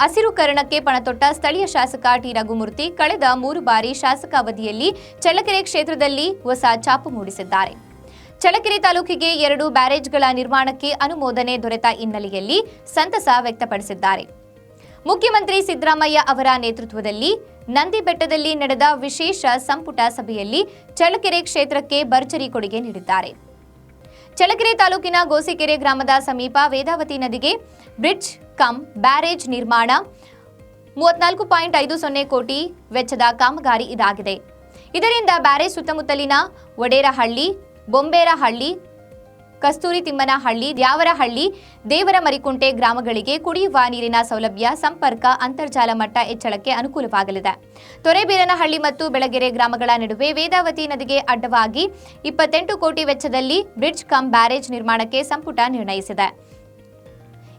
ಹಸಿರುಕರಣಕ್ಕೆ ಪಣತೊಟ್ಟ ಸ್ಥಳೀಯ ಶಾಸಕ ಟಿ ರಘುಮೂರ್ತಿ ಕಳೆದ ಮೂರು ಬಾರಿ ಶಾಸಕ ಅವಧಿಯಲ್ಲಿ ಚಳ್ಳಕೆರೆ ಕ್ಷೇತ್ರದಲ್ಲಿ ಹೊಸ ಛಾಪು ಮೂಡಿಸಿದ್ದಾರೆ. ಚಳ್ಳಕೆರೆ ತಾಲೂಕಿಗೆ ಎರಡು ಬ್ಯಾರೇಜ್ಗಳ ನಿರ್ಮಾಣಕ್ಕೆ ಅನುಮೋದನೆ ದೊರೆತ ಹಿನ್ನೆಲೆಯಲ್ಲಿ ಸಂತಸ ವ್ಯಕ್ತಪಡಿಸಿದ್ದಾರೆ. ಮುಖ್ಯಮಂತ್ರಿ ಸಿದ್ದರಾಮಯ್ಯ ಅವರ ನೇತೃತ್ವದಲ್ಲಿ ನಂದಿಬೆಟ್ಟದಲ್ಲಿ ನಡೆದ ವಿಶೇಷ ಸಂಪುಟ ಸಭೆಯಲ್ಲಿ ಚಳ್ಳಕೆರೆ ಕ್ಷೇತ್ರಕ್ಕೆ ಭರ್ಜರಿ ಕೊಡುಗೆ ನೀಡಿದ್ದಾರೆ. ಚಳ್ಳಕೆರೆ ತಾಲೂಕಿನ ಗೋಸಿಕೆರೆ ಗ್ರಾಮದ ಸಮೀಪ ವೇದಾವತಿ ನದಿಗೆ ಬ್ರಿಡ್ಜ್ ಕಮ್ ಬ್ಯಾರೇಜ್ ನಿರ್ಮಾಣ ಮೂವತ್ನಾಲ್ಕು ಪಾಯಿಂಟ್ ಐದು ಸೊನ್ನೆ ಕೋಟಿ ವೆಚ್ಚದ ಕಾಮಗಾರಿ ಇದಾಗಿದೆ. ಇದರಿಂದ ಬ್ಯಾರೇಜ್ ಸುತ್ತಮುತ್ತಲಿನ ಒಡೇರಹಳ್ಳಿ, ಬೊಂಬೇರಹಳ್ಳಿ ಕಸ್ತೂರಿ ತಿಮ್ಮನಹಳ್ಳಿ, ದ್ಯಾವರಹಳ್ಳಿ ದೇವರ ಮರಿಕುಂಟೆ ಗ್ರಾಮಗಳಿಗೆ ಕುಡಿಯುವ ನೀರಿನ ಸೌಲಭ್ಯ, ಸಂಪರ್ಕ, ಅಂತರ್ಜಾಲ ಮಟ್ಟ ಹೆಚ್ಚಳಕ್ಕೆ ಅನುಕೂಲವಾಗಲಿದೆ. ತೊರೆಬೀರನಹಳ್ಳಿ ಮತ್ತು ಬೆಳಗೆರೆ ಗ್ರಾಮಗಳ ನಡುವೆ ವೇದಾವತಿ ನದಿಗೆ ಅಡ್ಡವಾಗಿ ಇಪ್ಪತ್ತೆಂಟು ಕೋಟಿ ವೆಚ್ಚದಲ್ಲಿ ಬ್ರಿಡ್ಜ್ ಕಮ್ ಬ್ಯಾರೇಜ್ ನಿರ್ಮಾಣಕ್ಕೆ ಸಂಪುಟ ನಿರ್ಣಯಿಸಿದೆ.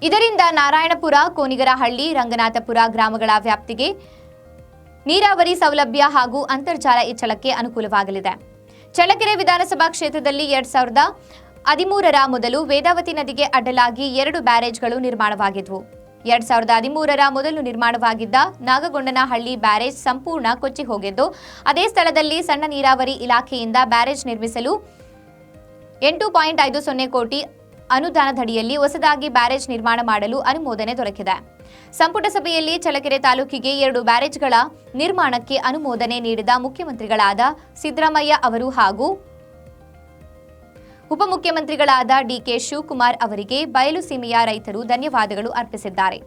ಇದರಿಂದ ನಾರಾಯಣಪುರ, ಕೋನಿಗರಹಳ್ಳಿ, ರಂಗನಾಥಪುರ ಗ್ರಾಮಗಳ ವ್ಯಾಪ್ತಿಗೆ ನೀರಾವರಿ ಸೌಲಭ್ಯ ಹಾಗೂ ಅಂತರ್ಜಾಲ ಹೆಚ್ಚಳಕ್ಕೆ ಅನುಕೂಲವಾಗಲಿದೆ. ಚಳ್ಳಕೆರೆ ವಿಧಾನಸಭಾ ಕ್ಷೇತ್ರದಲ್ಲಿ ಎರಡ್ ಸಾವಿರದ ಹದಿಮೂರರ ಮೊದಲು ವೇದಾವತಿ ನದಿಗೆ ಅಡ್ಡಲಾಗಿ ಎರಡು ಬ್ಯಾರೇಜ್ಗಳು ನಿರ್ಮಾಣವಾಗಿದ್ವು. ಎರಡ್ ಸಾವಿರದ ಹದಿಮೂರರ ಮೊದಲು ನಿರ್ಮಾಣವಾಗಿದ್ದ ನಾಗಗೊಂಡನಹಳ್ಳಿ ಬ್ಯಾರೇಜ್ ಸಂಪೂರ್ಣ ಕೊಚ್ಚಿ ಹೋಗಿದ್ದು, ಅದೇ ಸ್ಥಳದಲ್ಲಿ ಸಣ್ಣ ನೀರಾವರಿ ಇಲಾಖೆಯಿಂದ ಬ್ಯಾರೇಜ್ ನಿರ್ಮಿಸಲು ಎಂಟು ಪಾಯಿಂಟ್ ಐದು ಸೊನ್ನೆ ಕೋಟಿ ಅನುದಾನದಡಿಯಲ್ಲಿ ಹೊಸದಾಗಿ ಬ್ಯಾರೇಜ್ ನಿರ್ಮಾಣ ಮಾಡಲು ಅನುಮೋದನೆ ದೊರಕಿದೆ. ಸಂಪುಟ ಸಭೆಯಲ್ಲಿ ಚಳ್ಳಕೆರೆ ತಾಲೂಕಿಗೆ ಎರಡು ಬ್ಯಾರೇಜ್ಗಳ ನಿರ್ಮಾಣಕ್ಕೆ ಅನುಮೋದನೆ ನೀಡಿದ ಮುಖ್ಯಮಂತ್ರಿಗಳಾದ ಸಿದ್ದರಾಮಯ್ಯ ಅವರು ಹಾಗೂ ಉಪಮುಖ್ಯಮಂತ್ರಿಗಳಾದ ಡಿಕೆ ಶಿವಕುಮಾರ್ ಅವರಿಗೆ ಬಯಲು ಸೀಮೆಯ ರೈತರು ಧನ್ಯವಾದಗಳು ಅರ್ಪಿಸಿದ್ದಾರೆ.